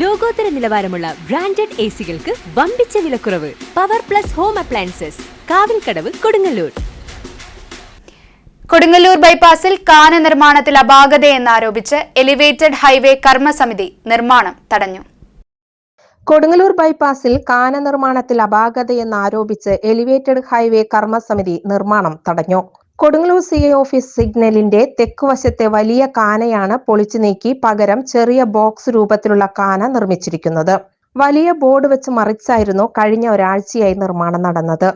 ലോകോത്തര നിലവാരമുള്ള branded A സികൾക്ക് വമ്പിച്ച വിലക്കുറവ് power plus home appliances Kavilkadavu Kodungallur. Kodungallur ബൈപ്പാസിൽ കാന നിർമ്മാണത്തിൽ അപാകതയെന്നാരോപിച്ച് എലിവേറ്റഡ് ഹൈവേ കർമ്മസമിതി നിർമ്മാണം തടഞ്ഞു. കൊടുങ്ങല്ലൂർ ബൈപ്പാസിൽ കാന നിർമ്മാണത്തിൽ അപാകതയെന്നാരോപിച്ച് എലിവേറ്റഡ് ഹൈവേ കർമ്മസമിതി നിർമ്മാണം തടഞ്ഞു. കൊടുങ്ങല്ലൂർ സി ഐ ഓഫീസ് സിഗ്നലിന്റെ തെക്കുവശത്തെ വലിയ കാനയാണ് പൊളിച്ചു നീക്കി പകരം ചെറിയ ബോക്സ് രൂപത്തിലുള്ള കാന നിർമ്മിച്ചിരിക്കുന്നത്. വലിയ ബോർഡ് വെച്ച് മറിച്ചായിരുന്നു കഴിഞ്ഞ ഒരാഴ്ചയായി നിർമ്മാണം നടന്നത്.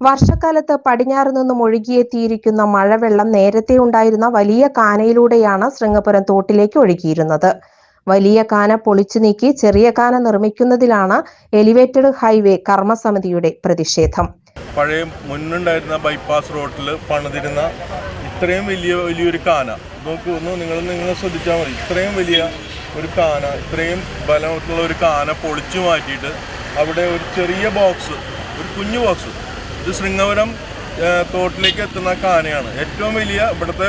വർഷക്കാലത്ത് പടിഞ്ഞാറ് നിന്നും ഒഴുകിയെത്തിയിരിക്കുന്ന മഴവെള്ളം നേരത്തെ ഉണ്ടായിരുന്ന വലിയ കാനയിലൂടെയാണ് ശൃംഗപുരം തോട്ടിലേക്ക് ഒഴുകിയിരുന്നത്. വലിയ കാന പൊളിച്ചു നീക്കി ചെറിയ കാന നിർമ്മിക്കുന്നതിലാണ് എലിവേറ്റഡ് ഹൈവേ കർമ്മസമിതിയുടെ പ്രതിഷേധം. പഴയ മുന്നുണ്ടായിരുന്ന ബൈപ്പാസ് റോഡിൽ പണിതിരുന്ന ഇത്രയും വലിയ വലിയൊരു കാന. നോക്കൂ ഒന്ന് നിങ്ങൾ നിങ്ങൾ ശ്രദ്ധിച്ചാൽ മതി. ഇത്രയും വലിയ ഒരു കാന ഇത്രയും ബലമുള്ള ഒരു കാന പൊളിച്ചു മാറ്റിയിട്ട് അവിടെ ഒരു ചെറിയ ബോക്സ് ഒരു കുഞ്ഞു ബോക്സ് ഇത് ശൃംഗവരം ഏഹ്, തോട്ടിലേക്ക് എത്തുന്ന കാനയാണ്. ഏറ്റവും വലിയ ഇവിടുത്തെ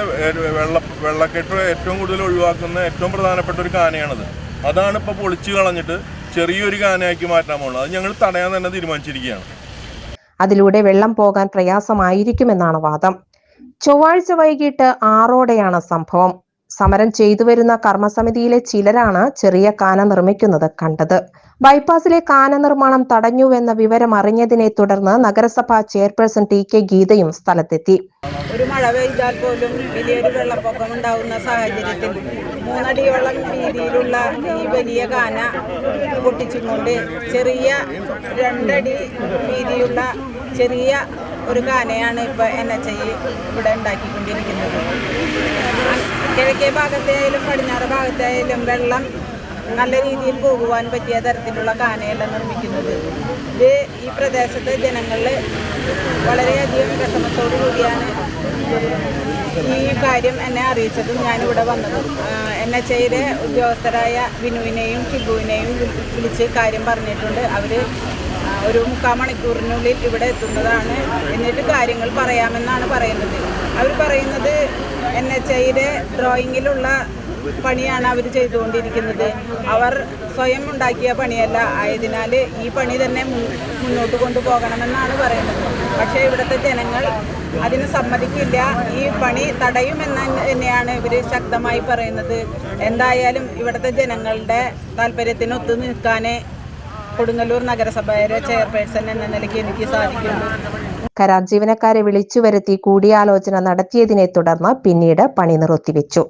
വെള്ള വെള്ളക്കെട്ട് ഏറ്റവും കൂടുതൽ ഒഴിവാക്കുന്ന ഏറ്റവും പ്രധാനപ്പെട്ട ഒരു കാനയാണത്. അതാണ് ഇപ്പോൾ പൊളിച്ചു കളഞ്ഞിട്ട് ചെറിയൊരു കാനയാക്കി മാറ്റാൻ പോകുന്നത് അത് ഞങ്ങൾ തടയാൻ തന്നെ തീരുമാനിച്ചിരിക്കുകയാണ്. അതിലൂടെ വെള്ളം പോകാൻ പ്രയാസമായിരിക്കുമെന്നാണ് വാദം. ചൊവ്വാഴ്ച വൈകിട്ട് ആറോടെയാണ് സംഭവം. സമരം ചെയ്തു വരുന്ന കർമ്മസമിതിയിലെ ചിലരാണ് ചെറിയ കാന നിർമ്മിക്കുന്നത് കണ്ടത്. ബൈപ്പാസിലെ കാന നിർമ്മാണം തടഞ്ഞുവെന്ന വിവരം അറിഞ്ഞതിനെ തുടർന്ന് നഗരസഭാ ചെയർപേഴ്സൺ ടി കെ ഗീതയും സ്ഥലത്തെത്തി. ഒരു മഴ പെയ്താൽ പോലും വലിയൊരു വെള്ളപ്പൊക്കം ഉണ്ടാവുന്ന സാഹചര്യത്തിൽ മൂന്നടിയോളം രീതിയിലുള്ള ഈ വലിയ കാന പൊട്ടിച്ചുകൊണ്ട് ചെറിയ രണ്ടടി വീതിയുള്ള ചെറിയ ഒരു കാനയാണ് ഇപ്പോൾ എൻ എച്ച് ഐ ഇവിടെ ഉണ്ടാക്കിക്കൊണ്ടിരിക്കുന്നത്. കിഴക്കേ ഭാഗത്തായാലും പടിഞ്ഞാറ് ഭാഗത്തായാലും വെള്ളം നല്ല രീതിയിൽ പോകുവാൻ പറ്റിയ തരത്തിലുള്ള കാനയല്ല നിർമ്മിക്കുന്നത്. ഇത് ഈ പ്രദേശത്തെ ജനങ്ങളിൽ വളരെയധികം വിഷമത്തോടു കൂടിയാണ് ഈ കാര്യം എന്നെ അറിയിച്ചതും ഞാനിവിടെ വന്നതും. എൻ എച്ച് ഐയിലെ ഉദ്യോഗസ്ഥരായ വിനുവിനെയും ഷിബുവിനെയും വിളി- വിളിച്ച് കാര്യം പറഞ്ഞിട്ടുണ്ട്. അവർ ഒരു മുക്കാൽ മണിക്കൂറിനുള്ളിൽ ഇവിടെ എത്തുന്നതാണ്. എന്നിട്ട് കാര്യങ്ങൾ പറയാമെന്നാണ് പറയുന്നത്. അവർ പറയുന്നത് എൻ എച്ച് ഐയുടെ ഡ്രോയിങ്ങിലുള്ള പണിയാണ് അവർ ചെയ്തുകൊണ്ടിരിക്കുന്നത്. അവർ സ്വയം ഉണ്ടാക്കിയ പണിയല്ല. ആയതിനാൽ ഈ പണി തന്നെ മുന്നോട്ട് കൊണ്ടുപോകണമെന്നാണ് പറയുന്നത്. പക്ഷേ ഇവിടുത്തെ ജനങ്ങൾ അതിന് സമ്മതിക്കില്ല. ഈ പണി തടയുമെന്ന് തന്നെയാണ് ഇവർ ശക്തമായി പറയുന്നത്. എന്തായാലും ഇവിടുത്തെ ജനങ്ങളുടെ താല്പര്യത്തിന് ഒത്തു നിൽക്കാനേ കൊടുങ്ങല്ലൂർ നഗരസഭയുടെ ചെയർപേഴ്സൺ എന്ന നിലയ്ക്ക് എനിക്ക് സാധിക്കുന്നു. കരാർ ജീവനക്കാരെ വിളിച്ചു വരുത്തി കൂടിയാലോചന നടത്തിയതിനെ തുടർന്ന് പിന്നീട് പണി നിർത്തിവെച്ചു.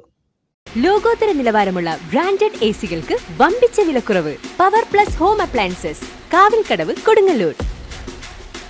ലോകോത്തര നിലവാരമുള്ള ബ്രാൻഡഡ് എ സികൾക്ക് വമ്പിച്ച വിലക്കുറവ്. Power plus home appliances Kavilkadavu Kodungallur.